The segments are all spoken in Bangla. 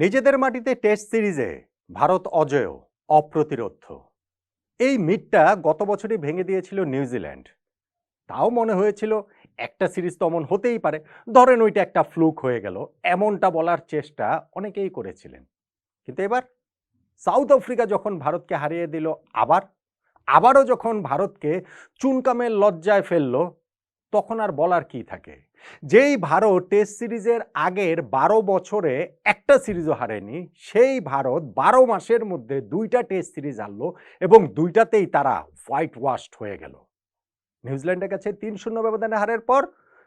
নিজেদের মাটিতে টেস্ট সিরিজে ভারত অজেয় অপ্রতিরোধ এই মিটটা গত বছরই ভেঙে দিয়েছিল নিউজিল্যান্ড। তাও মনে হয়েছিল একটা সিরিজ তো অমন হতেই পারে। ধরেন ওইটা একটা ফ্লুক হয়ে গেল, এমনটা বলার চেষ্টা অনেকেই করেছিলেন। কিন্তু এবার সাউথ আফ্রিকা যখন ভারতকে হারিয়ে দিল আবার, আবারও যখন ভারতকে চুনকামের লজ্জায় ফেলল, তখন আর বলার কি থাকে? যেই ভারত টেস্ট সিরিজের আগের বারো বছরে একটা সিরিজও হারেনি, সেই ভারত বারো মাসের মধ্যে দুইটা টেস্ট সিরিজ হারলো এবং দুইটাতেই তারা হোয়াইট ওয়াশড হয়ে গেল। নিউজিল্যান্ডের কাছে তিন শূন্য ব্যবধানে হারের পর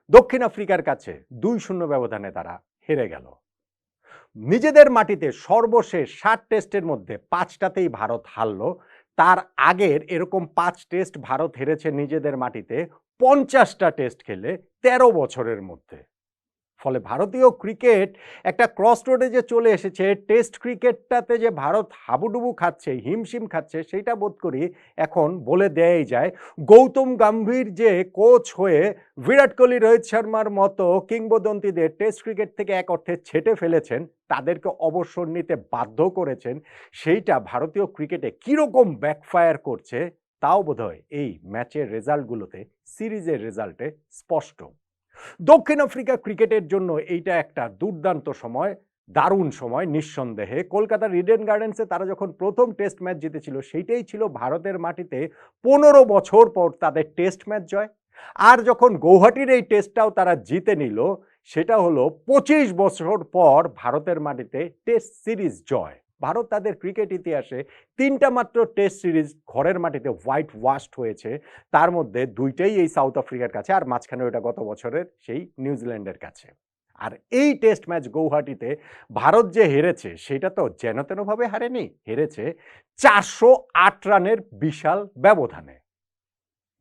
দক্ষিণ আফ্রিকার কাছে দুই শূন্য ব্যবধানে তারা হেরে গেল। নিজেদের মাটিতে সর্বশেষ ষাট টেস্টের মধ্যে পাঁচটাতেই ভারত হারলো। তার আগের এরকম পাঁচ টেস্ট ভারত হেরেছে নিজেদের মাটিতে পঞ্চাশটা টেস্ট খেলে ১৩ বছরের মধ্যে। ফলে ভারতীয় ক্রিকেট একটা ক্রস রোডে যে চলে এসেছে, টেস্ট ক্রিকেটটাতে যে ভারত হাবুডুবু খাচ্ছে, হিমশিম খাচ্ছে, সেইটা বোধ করি এখন বলে দেয়াই যায় গৌতম গম্ভীর যে কোচ হয়ে বিরাট কোহলি, রোহিত শর্মার মতো কিংবদন্তিদের টেস্ট ক্রিকেট থেকে এক অর্থে ছেটে ফেলেছেন, তাদেরকে অবসর নিতে বাধ্য করেছেন, সেইটা ভারতীয় ক্রিকেটে কীরকম ব্যাকফায়ার করছে তাও বোধহয় এই ম্যাচের রেজাল্টগুলোতে, সিরিজের রেজাল্টে স্পষ্ট। দক্ষিণ আফ্রিকা ক্রিকেটের জন্য এইটা একটা দুর্দান্ত সময়, দারুণ সময় নিঃসন্দেহে। কলকাতার রিডেন গার্ডেন্সে তারা যখন প্রথম টেস্ট ম্যাচ জিতেছিল, সেইটাই ছিল ভারতের মাটিতে পনেরো বছর পর তাদের টেস্ট ম্যাচ জয়। আর যখন গৌহাটির এই টেস্টটাও তারা জিতে নিল, সেটা হলো পঁচিশ বছর পর ভারতের মাটিতে টেস্ট সিরিজ জয়। ভারত তাদের ক্রিকেট ইতিহাসে তিনটা মাত্র টেস্ট সিরিজ ঘরের মাটিতে হোয়াইট ওয়াস্ট হয়েছে। তার মধ্যে দুইটাই এই সাউথ আফ্রিকার কাছে আর মাঝখানে ওটা গত বছরের সেই নিউজিল্যান্ডের কাছে। আর এই টেস্ট ম্যাচ গৌহাটিতে ভারত যে হেরেছে সেটা তো যেন তেনভাবে হারেনি, হেরেছে চারশো আট রানের বিশাল ব্যবধানে।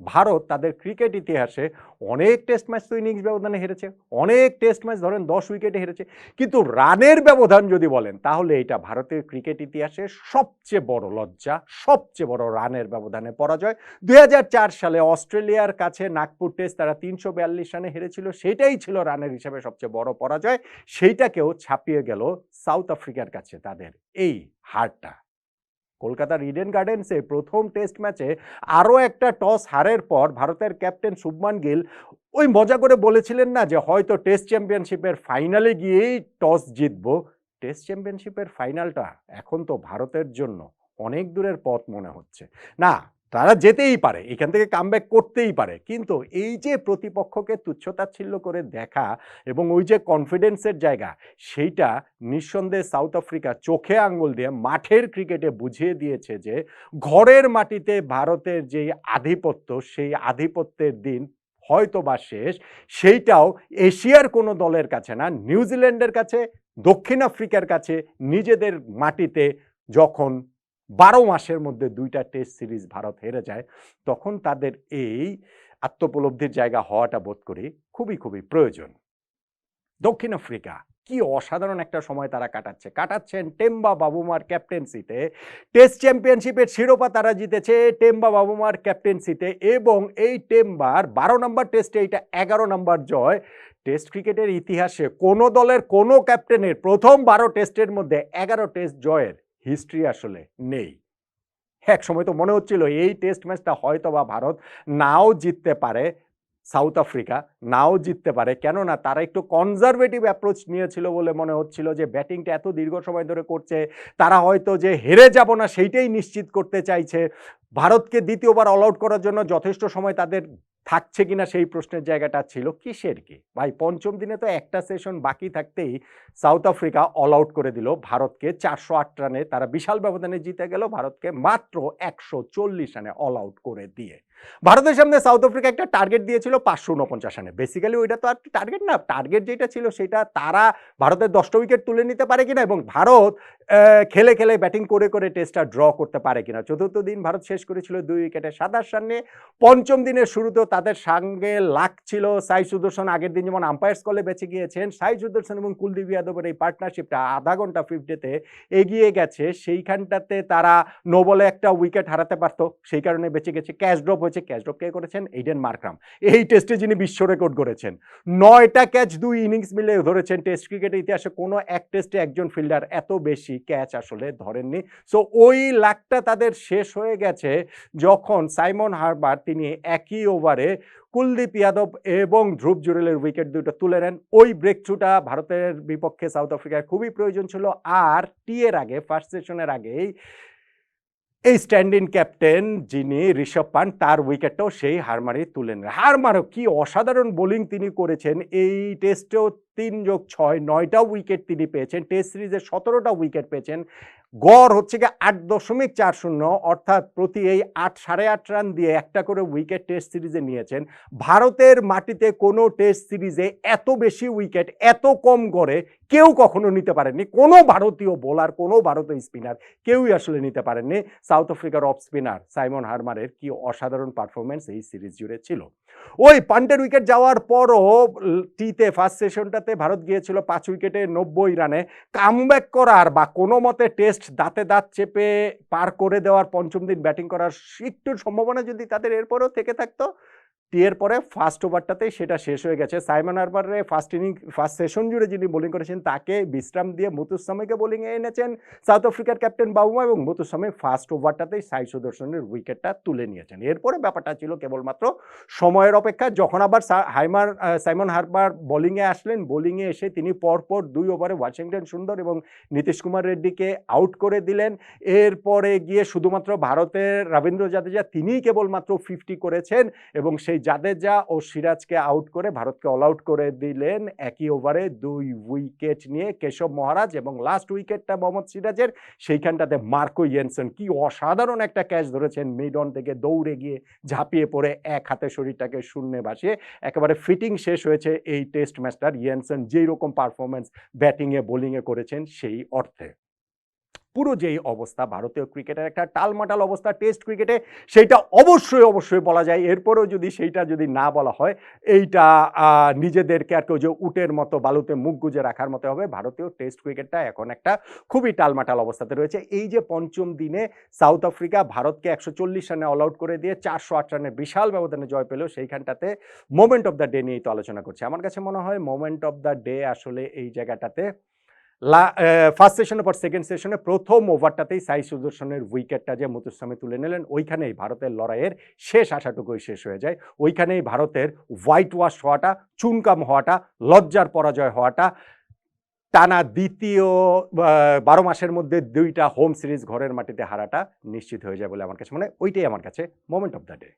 ভারত তাদের ক্রিকেট ইতিহাসে অনেক টেস্ট ম্যাচ তো ইনিংস ব্যবধানে হেরেছে, অনেক টেস্ট ম্যাচ ধরেন দশ উইকেটে হেরেছে। কিন্তু রানের ব্যবধান যদি বলেন, তাহলে এটা ভারতের ক্রিকেট ইতিহাসে সবচেয়ে বড় লজ্জা, সবচেয়ে বড় রানের ব্যবধানে পরাজয়। দু হাজার চার সালে অস্ট্রেলিয়ার কাছে নাগপুর টেস্ট তারা তিনশো বিয়াল্লিশ রানে হেরেছিল, সেটাই ছিল রানের হিসাবে সবচেয়ে বড় পরাজয়। সেইটাকেও ছাপিয়ে গেল সাউথ আফ্রিকার কাছে তাদের এই হারটা। কলকাতার ইডেন গার্ডেন্সে প্রথম টেস্ট ম্যাচে আরও একটা টস হারের পর ভারতের ক্যাপ্টেন শুভমান গিল ওই মজা করে বলেছিলেন না যে হয়তো টেস্ট চ্যাম্পিয়নশিপের ফাইনালে গিয়েই টস জিতব? টেস্ট চ্যাম্পিয়নশিপের ফাইনালটা এখন তো ভারতের জন্য অনেক দূরের পথ মনে হচ্ছে। না তারা যেতেই পারে, এখান থেকে কামব্যাক করতেই পারে। কিন্তু এই যে প্রতিপক্ষকে তুচ্ছতাচ্ছিল্য করে দেখা এবং ওই যে কনফিডেন্সের জায়গা, সেইটা নিঃসন্দেহে সাউথ আফ্রিকা চোখে আঙ্গুল দিয়ে মাঠের ক্রিকেটে বুঝিয়ে দিয়েছে যে, ঘরের মাটিতে ভারতের যেই আধিপত্য, সেই আধিপত্যের দিন হয়তো বা শেষ, সেইটাও এশিয়ার কোনো দলের কাছে না, নিউজিল্যান্ডের কাছে, দক্ষিণ আফ্রিকার কাছে নিজেদের মাটিতে যখন বারো মাসের মধ্যে দুইটা টেস্ট সিরিজ ভারত হেরে যায়, তখন তাদের এই আত্মপলব্ধির জায়গা হওয়াটা বোধ করি খুবই খুবই প্রয়োজন। দক্ষিণ আফ্রিকা, কি অসাধারণ একটা সময় তারা কাটাচ্ছে। কাটাচ্ছেন টেম্বা বাবুমার ক্যাপ্টেন্সিতে টেস্ট চ্যাম্পিয়নশিপের শিরোপা তারা জিতেছে টেম্বা বাবুমার ক্যাপ্টেন্সিতে এবং এই টেম্বার বারো নম্বর টেস্টে এটা এগারো নম্বর জয়। টেস্ট ক্রিকেটের ইতিহাসে কোনো দলের কোনো ক্যাপ্টেনের প্রথম বারো টেস্টের মধ্যে এগারো টেস্ট জয়ের হিস্ট্রি আসলে নেই। এক সময় তো মনে হচ্ছিল, এই টেস্ট ম্যাচটা হয়তো বা ভারত নাও জিততে পারে সাউথ আফ্রিকা নাও জিততে পারে। কেননা তারা একটু কনজারভেটিভ অ্যাপ্রোচ নিয়েছিল বলে মনে হচ্ছিল যে ব্যাটিংটা এত দীর্ঘ সময় ধরে করছে, তারা হয়তো যে হেরে যাব না সেইটাই নিশ্চিত করতে চাইছে। ভারতকে দ্বিতীয়বার অল আউট করার জন্য যথেষ্ট সময় তাদের থাকছে কিনা সেই প্রশ্নের জায়গাটা ছিল কিসের কি? ভাই, পঞ্চম দিনে তো একটা সেশন বাকি থাকতেই সাউথ আফ্রিকা অল আউট করে দিল। ভারতকে চারশো আট রানে তারা বিশাল ব্যবধানে জিতে গেল। ভারতকে মাত্র একশো চল্লিশ রানে অল আউট করে দিয়ে। ভারতের সামনে সাউথ আফ্রিকা একটা টার্গেট দিয়েছিল পাঁচশো উনপঞ্চাশ রানে। বেসিক্যালি ওইটা তো আর টার্গেট না টার্গেট যেটা ছিল সেটা তারা ভারতের দশটা উইকেট তুলে নিতে পারে কিনা এবং ভারত খেলে খেলে ব্যাটিং করে করে টেস্টটা ড্র করতে পারে কিনা। চতুর্থ দিন ভারত শেষ করেছিল দুই উইকেটে সাতাশ রান। পঞ্চম দিনের শুরুতেও তাদের সঙ্গে লাগছিল সাই সুদর্শন। আগের দিন যেমন আম্পায়ার্স কলে বেঁচে গিয়েছেন সাই সুদর্শন এবং কুলদীপ যাদবের এই পার্টনারশিপটা আধা ঘণ্টা ফিফটিতে এগিয়ে গেছে। সেইখানটাতে তারা নো বলে একটা উইকেট হারাতে পারতো, সেই কারণে বেঁচে গেছে। ক্যাচ ড্রপ হয়েছে ক্যাচ ড্রপ কে করেছেন? এইডেন মার্করাম এই টেস্টে যিনি বিশ্ব রেকর্ড করেছেন নয়টা ক্যাচ দুই ইনিংস মিলে ধরেছেন টেস্ট ক্রিকেটের ইতিহাসে। কোনো এক টেস্টে একজন ফিল্ডার এত বেশি ক্যাচ আসলে ধরেননি। সো ওই লাখটা তাদের শেষ হয়ে গেছে যখন সাইমন হারবার তিনি একই ওভারে কুলদীপ যাদব এবং ধ্রুব জুরেলের উইকেট দুটো তুলে নেন। ওই ব্রেক থ্রুটা ভারতের বিপক্ষে সাউথ আফ্রিকার খুবই প্রয়োজন ছিল। আর টি এর আগে ফার্স্ট সেশনের আগেই এই স্ট্যান্ড ইন ক্যাপ্টেন যিনি ঋষভ পান তার উইকেটটাও সেই হারমারি তুলে নেন কি অসাধারণ বোলিং তিনি করেছেন। এই টেস্টেও তিন যোগ ছয়, নয়টা উইকেট তিনি পেয়েছেন। টেস্ট সিরিজে সতেরোটা উইকেট পেয়েছেন। গড় হচ্ছে গিয়ে আট দশমিক চার শূন্য, অর্থাৎ প্রতি এই আট, সাড়ে আট রান দিয়ে একটা করে উইকেট টেস্ট সিরিজে নিয়েছেন। ভারতের মাটিতে কোনো টেস্ট সিরিজে এত বেশি উইকেট, এত কম গড়ে কেউ কখনো নিতে পারেননি। কোনো ভারতীয় বোলার, কোনো ভারতীয় স্পিনার কেউই আসলে নিতে পারেননি। সাউথ আফ্রিকার অফ স্পিনার সাইমন হারমারের কি অসাধারণ পারফরমেন্স এই সিরিজ জুড়ে ছিল। ওই পান্টের উইকেট যাওয়ার পরও টিতে ফার্স্ট সেশনটাতে ভারত গিয়েছিল পাঁচ উইকেটে নব্বই রানে। কামব্যাক করার বা কোনো মতে টেস্ট দাঁতে দাঁত চেপে পার করে দেওয়ার পঞ্চম দিন ব্যাটিং করার একটু সম্ভাবনা যদি তাদের এরপরও থেকে থাকতো টি এর পরে ফার্স্ট ওভারটাতেই সেটা শেষ হয়ে গেছে। সাইমন হারবারে ফার্স্ট ইনিং ফার্স্ট সেশন জুড়ে যিনি বোলিং করেছেন, তাকে বিশ্রাম দিয়ে মুতুস্বামীকে বোলিংয়ে এনেছেন। সাউথ আফ্রিকার ক্যাপ্টেন বাবুমা এবং মুতুস্বামী ফার্স্ট ওভারটাতেই সাই সুদর্শনের উইকেটটা তুলে নিয়েছেন। এরপরে ব্যাপারটা ছিল কেবলমাত্র সময়ের অপেক্ষা। যখন আবার হাইমার সাইমন হারবার বোলিংয়ে আসলেন বোলিংয়ে এসে তিনি পরপর দুই ওভারে ওয়াশিংটন সুন্দর এবং নীতিশ কুমার রেড্ডিকে আউট করে দিলেন। এরপরে গিয়ে শুধুমাত্র ভারতের রবীন্দ্র জাদেজা তিনিই কেবলমাত্র ফিফটি করেছেন এবং সেই জাদেজা ও সিরাজকে আউট করে ভারতকে অল আউট করে দিলেন একই ওভারে দুই উইকেট নিয়ে কেশব মহারাজ এবং লাস্ট উইকেটটা মোহাম্মদ সিরাজের। সেইখানটাতে মার্কো ইয়েনসন কি অসাধারণ একটা ক্যাচ ধরেছেন। মিড অন থেকে দৌড়ে গিয়ে ঝাঁপিয়ে পড়ে এক হাতে শরীরটাকে শূন্যে ভাসিয়ে একেবারে ফিটিং শেষ হয়েছে এই টেস্ট ম্যাচটার ইয়েনসন। যেই রকম পারফরমেন্স ব্যাটিংয়ে বোলিংয়ে করেছেন সেই অর্থে। পুরো যেই অবস্থা, ভারতীয় ক্রিকেটের একটা টালমাটাল অবস্থা, টেস্ট ক্রিকেটে সেইটা অবশ্যই অবশ্যই বলা যায়। এরপরেও যদি সেইটা যদি না বলা হয়, এইটা নিজেদেরকে আর কেউ যে উটের মতো, বালুতে মুখ গুজে রাখার মতো হবে। ভারতীয় টেস্ট ক্রিকেটটা এখন একটা খুবই টালমাটাল অবস্থাতে রয়েছে। এই যে পঞ্চম দিনে সাউথ আফ্রিকা ভারতকে একশো চল্লিশ রানে অল আউট করে দিয়ে চারশো আট রানের বিশাল ব্যবধানে জয় পেল, সেইখানটাতে মোমেন্ট অফ দ্য ডে নিয়েই তো আলোচনা করছি। আমার কাছে মনে হয় মোমেন্ট অফ দ্য ডে আসলে এই জায়গাটাতে ফার্স্ট সেশনের পর সেকেন্ড সেশনে প্রথম ওভারটাতেই সাই সুদর্শনের উইকেটটা যে মুতুস্বামী তুলে নিলেন, ওইখানেই ভারতের লড়াইয়ের শেষ আশাটুকুই শেষ হয়ে যায়। ওইখানেই ভারতের হোয়াইট ওয়াশ হওয়াটা, চুনকাম হওয়াটা, লজ্জার পরাজয় হওয়াটা, টানা দ্বিতীয় বারো মাসের মধ্যে দুইটা হোম সিরিজ ঘরের মাটিতে হারাটা নিশ্চিত হয়ে যায় বলে আমার কাছে মনে হয়। ওইটাই আমার কাছে মোমেন্ট অফ দ্য ডে